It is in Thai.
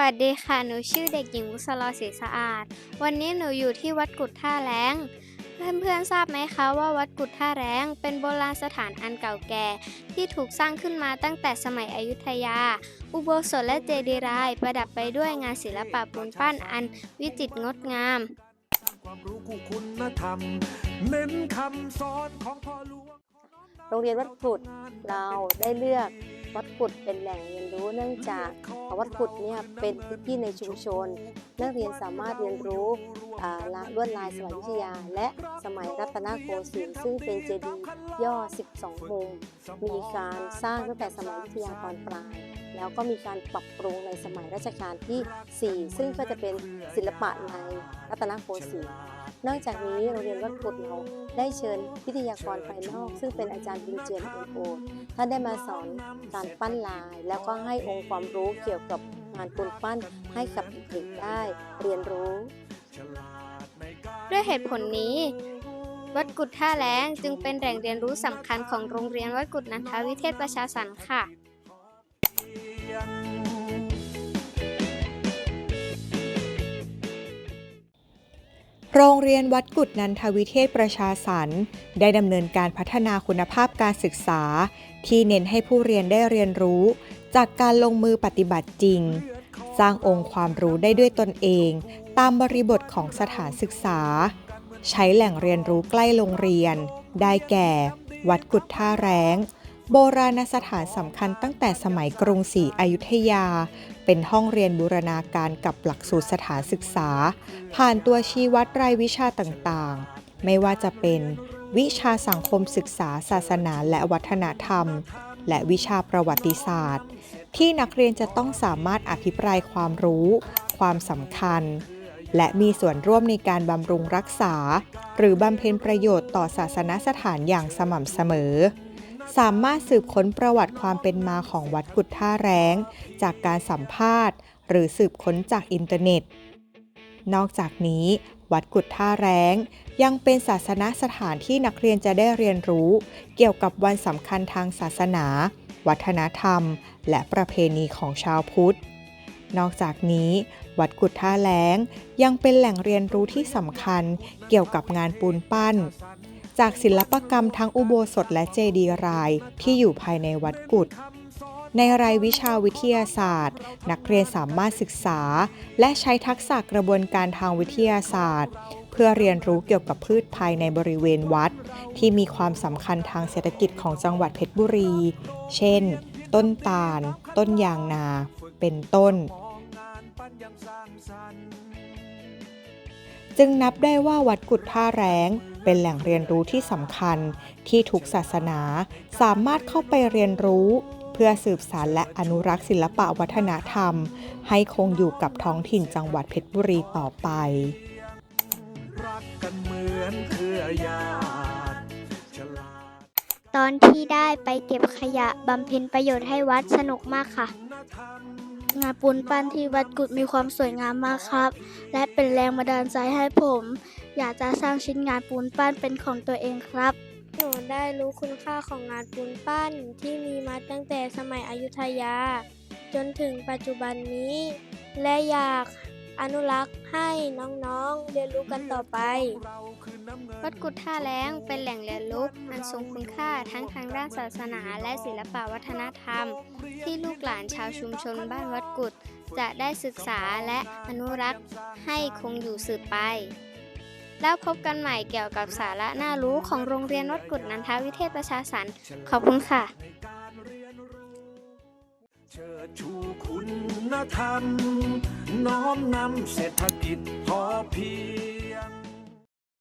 วัสดีค่ะ หนูชื่อเด็กหญิงวุษรศรีสะอาด วันนี้หนูอยู่ที่วัดกุดท่าแรงเพื่อนๆทราบไหมคะว่าวัดกุดท่าแรงเป็นโบราณสถานอันเก่าแก่ ที่ถูกสร้างขึ้นมาตั้งแต่สมัยอยุธยา อุโบสถและเจดีย์รายประดับไปด้วยงานศิลปะปูนปั้นอันวิจิตรงดงาม ความรู้คู่คุณธรรม เน้นคำสอนของพ่อหลวงโรงเรียนวัดกุดเราได้เลือก วัดกุดเป็นแหล่งเรียนรู้ เนื่องจากวัดกุดเนี่ยเป็นพื้นที่ในชุมชน นักเรียนสามารถเรียนรู้ละลวดลายสมัยวิทยา และสมัยรัตนโกสินทร์ซึ่งเป็นเจดีย์ย่อ 12 มุม มีการสร้างตั้งแต่สมัยวิทยาตอนปลายแล้วก็มีการปรับปรุงในสมัยรัชกาลที่ 4 ซึ่งก็จะเป็นศิลปะในรัตนโกสินทร์ นอกจากนี้โรงเรียนวัดกุดเราได้เชิญวิทยากรภายนอก ซึ่งเป็นอาจารย์บินเจือนโอนโอท่านได้มาสอนการปั้นลาย แล้วก็ให้องค์ความรู้เกี่ยวกับงานปูนปั้นให้กับเด็กได้เรียนรู้ ด้วยเหตุผลนี้ วัดกุดท่าแรงจึงเป็นแหล่งเรียนรู้สำคัญของโรงเรียนวัดกุดนันทวิเทศประชาสรรค์ค่ะ โรงเรียนวัดกุดนันทวิเทศประชาสรรค์ได้ดำเนินการพัฒนาคุณภาพการศึกษา ที่เน้นให้ผู้เรียนได้เรียนรู้ จากการลงมือปฏิบัติจริง สร้างองค์ความรู้ได้ด้วยตนเอง ตามบริบทของสถานศึกษา ใช้แหล่งเรียนรู้ใกล้โรงเรียน ได้แก่ วัดกุดท่าแรง โบราณสถานสำคัญตั้งแต่สมัยกรุงศรีอยุธยา เป็นห้องเรียนบูรณาการกับหลักสูตรสถานศึกษา ผ่านตัวชี้วัดรายวิชาต่างๆ ไม่ว่าจะเป็น วิชาสังคมศึกษาศาสนาและวัฒนธรรม และวิชาประวัติศาสตร์ ที่นักเรียนจะต้องสามารถอภิปรายความรู้ ความสำคัญ และมีส่วนร่วมในการบำรุงรักษา หรือบำเพ็ญประโยชน์ต่อศาสนสถานอย่างสม่ำเสมอ สามารถสืบค้นประวัติความเป็นมาของวัดกุดท่าแรง จากการสัมภาษณ์ หรือสืบค้นจากอินเทอร์เน็ต นอกจากนี้ วัดกุดท่าแรงยังเป็นศาสนสถานที่นักเรียนจะได้เรียนรู้ เกี่ยวกับวันสำคัญทางศาสนา วัฒนธรรม และประเพณีของชาวพุทธนอกจากนี้วัดกุดท่าแรงยังเป็นแหล่งเรียนรู้ที่สำคัญเกี่ยวกับงานปูนปั้น จากศิลปกรรมทั้งอุโบสถและเจดีย์รายที่อยู่ภายในวัดกุดในรายวิชาวิทยาศาสตร์ นักเรียนสามารถศึกษา และใช้ทักษะกระบวนการทางวิทยาศาสตร์ เพื่อเรียนรู้เกี่ยวกับพืชภายในบริเวณวัด ที่มีความสำคัญทางเศรษฐกิจของจังหวัดเพชรบุรี เช่น ต้นตาล ต้นยางนา เป็นต้น จึงนับได้ว่าวัดกุดท่าแรง เป็นแหล่งเรียนรู้ที่สำคัญที่ทุกศาสนาสามารถเข้าไปเรียนรู้ เพื่อสืบสารและอนุรักษ์ศิลปะวัฒนธรรม ให้คงอยู่กับท้องถิ่นจังหวัดเพชรบุรีต่อไป รักกันเหมือนเครือญาติฉลาดตอนที่ได้ไปเก็บขยะบำเพ็ญประโยชน์ให้วัดสนุกมากค่ะ งานปูนปั้นที่วัดกุดมีความสวยงามมากครับ และเป็นแรงบันดาลใจให้ผม อยากจะสร้างชิ้นงานปูนปั้นเป็นของตัวเองครับ หนูได้รู้คุณค่าของงานปูนปั้นที่มีมาตั้งแต่สมัยอยุธยา จนถึงปัจจุบันนี้ และอยากอนุรักษ์ให้น้องๆ เรียนรู้กันต่อไป วัดกุดท่าแล้งเป็นแหล่งเรียนรู้อันทรงคุณค่าทั้งทางด้านศาสนาและศิลปวัฒนธรรม ที่ลูกหลานชาวชุมชนบ้านวัดกุดจะได้ศึกษาและอนุรักษ์ให้คงอยู่สืบไป แล้วพบกันใหม่เกี่ยวกับสาระน่ารู้ของโรงเรียนวัดกุดนันทวิเทศประชาสรรค์ขอบคุณค่ะ เชิดชูคุณธรรม น้อมนำเศรษฐกิจพอเพียง